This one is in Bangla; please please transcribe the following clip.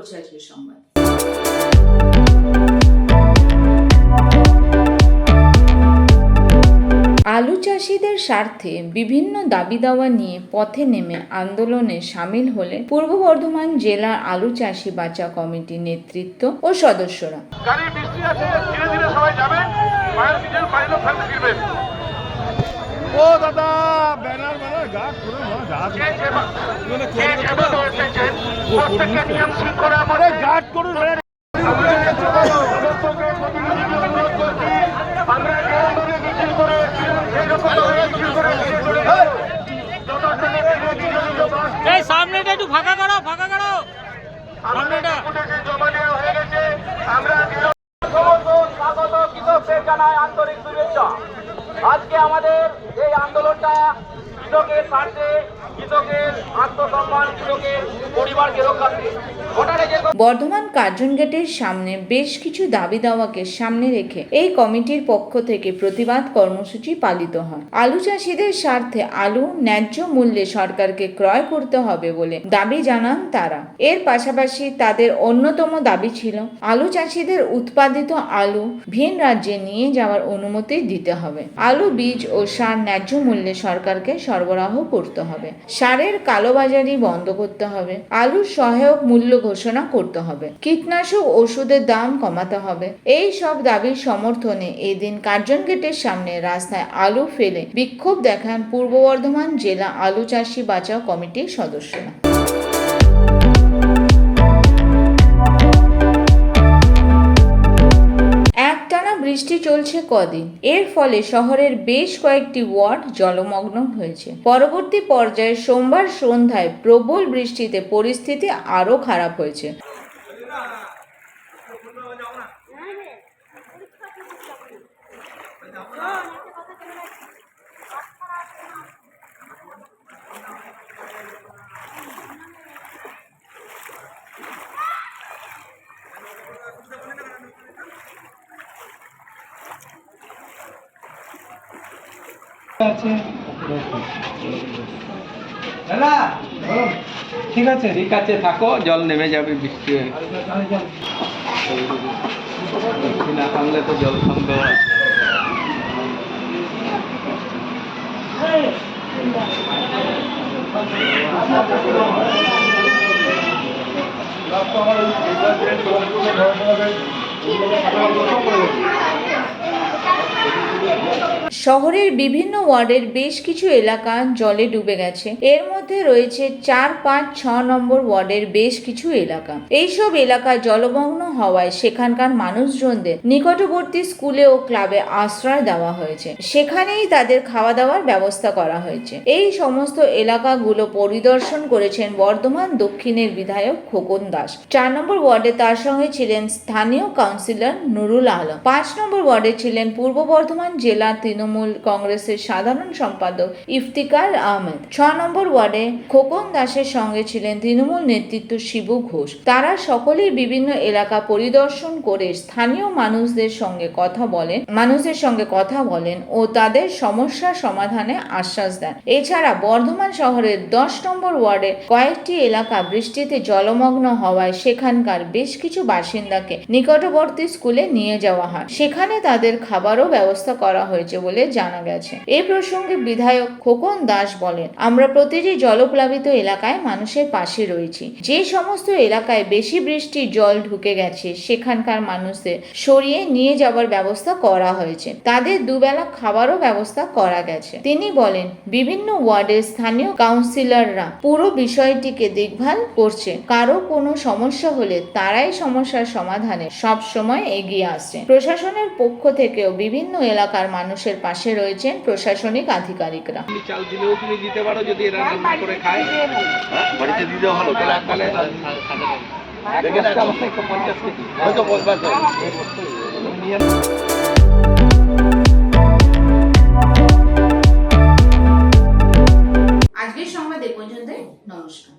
করছে আজকের সংবাদ আলু চাষিদের স্বার্থে বিভিন্ন দাবি দাওয়া নিয়ে পথে নেমে আন্দোলনে সামিল হলে পূর্ব বর্ধমান জেলার আলু চাষি বাঁচা কমিটির নেতৃত্ব ও সদস্যরা ও দাদা ব্যানার ব্যানার গাছ করে গাছ সামনেটা একটু ফাঁকা করো ফাঁকা করো। হয়ে গেছে আন্তরিক আজকে আমাদের এই আন্দোলনটা কৃষকের স্বার্থে, কৃষকের আত্মসম্মান, কৃষকের igual que los castillos. Bardhaman Curzon গেটের সামনে বেশ কিছু দাবি দাওয়াকে সামনে রেখে এই কমিটির পক্ষ থেকে প্রতিবাদ কর্মসূচি পালিত হয়। আলু চাষিদের স্বার্থে আলু ন্যায্য মূল্যে সরকারকে ক্রয় করতে হবে বলে দাবি জানান তারা। এর পাশাপাশি তাদের অন্যতম দাবি ছিল, আলু চাষিদের উৎপাদিত আলু ভিন রাজ্যে নিয়ে যাওয়ার অনুমতি দিতে হবে। আলু বীজ ও সার ন্যায্য মূল্যে সরকারকে সরবরাহ করতে হবে। সারের কালোবাজারি বন্ধ করতে হবে। আলুর সহায়ক মূল্য ঘোষণা করতে হবে। কীটনাশক ওষুধের দাম কমাতে হবে। এই সব দাবির সমর্থনে এদিন কার্জন গেটের সামনে রাস্তায় আলু ফেলে বিক্ষোভ দেখান পূর্ব বর্ধমান জেলা আলু চাষি বাঁচাও কমিটির সদস্যরা। বৃষ্টি চলছে কদিন। এর ফলে শহরের বেশ কয়েকটি ওয়ার্ড জলমগ্ন হয়েছে। পরবর্তী পর্যায়ে সোমবার সন্ধ্যায় প্রবল বৃষ্টিতে পরিস্থিতি আরও খারাপ হয়েছে। দাদা ঠিক আছে। ঠিক আছে থাকো জল নেমে যাবে বৃষ্টি হয়ে। না থামলে তো জল থামবে শহরের বিভিন্ন ওয়ার্ডের বেশ কিছু এলাকা জলে ডুবে গেছে। এর মধ্যে রয়েছে চার, পাঁচ, ছ নম্বর ওয়ার্ডের বেশ কিছু এলাকা। এইসব এলাকা জলমগ্ন হওয়ায় সেখানকার মানুষজনদের নিকটবর্তী স্কুলে ও ক্লাবে আশ্রয় দেওয়া হয়েছে। সেখানেই তাদের খাওয়া দাওয়ার ব্যবস্থা করা হয়েছে। এই সমস্ত এলাকাগুলো পরিদর্শন করেছেন বর্ধমান দক্ষিণের বিধায়ক খোকন দাস। চার নম্বর ওয়ার্ডে তার সঙ্গে ছিলেন স্থানীয় কাউন্সিলর নুরুল আলম। পাঁচ নম্বর ওয়ার্ডে ছিলেন পূর্ব বর্ধমান জেলা তৃণমূল কংগ্রেসের সাধারণ সম্পাদক ইফতিকার আহমেদ। ছ নম্বর ওয়ার্ডে খোকন দাসের সঙ্গে ছিলেন তৃণমূল নেতৃত্ব শিবু ঘোষ। তারা সকলেই বিভিন্ন এলাকা পরিদর্শন করে স্থানীয় মানুষদের সঙ্গে কথা বলেন মানুষদের সঙ্গে কথা বলেন ও তাদের সমস্যা সমাধানে আশ্বাস দেন। এছাড়া বর্ধমান শহরের দশ নম্বর ওয়ার্ডে কয়েকটি এলাকা বৃষ্টিতে জলমগ্ন হওয়ায় সেখানকার বেশ কিছু বাসিন্দাকে নিকটবর্তী স্কুলে নিয়ে যাওয়া হয়। সেখানে তাদের খাবারও ব্যবস্থা করা হয়েছে বলে জানা গেছে। এই প্রসঙ্গে বিধায়ক খোকন দাস বলেন, আমরা প্রতিটি জলপ্লাবিত এলাকায় মানুষের পাশে রয়েছি। যে সমস্ত এলাকায় বেশি বৃষ্টির জল ঢুকে গেছে, সেখানকার মানুষদের সরিয়ে নিয়ে যাবার ব্যবস্থা করা হয়েছে। তাদের দুবেলা খাবারও ব্যবস্থা করা গেছে। তিনি বলেন, বিভিন্ন ওয়ার্ডের স্থানীয় কাউন্সিলররা পুরো বিষয়টিকে দেখভাল করছে। কারও কোনো সমস্যা হলে তারাই সমস্যার সমাধানে সব সময় এগিয়ে আসছে। প্রশাসনের পক্ষ থেকেও বিভিন্ন এলাকার মানুষের পাশে রয়েছেন প্রশাসনিক আধিকারিকরা। তুমি দিতে পারো যদি আজকের সংবাদ এ নমস্কার।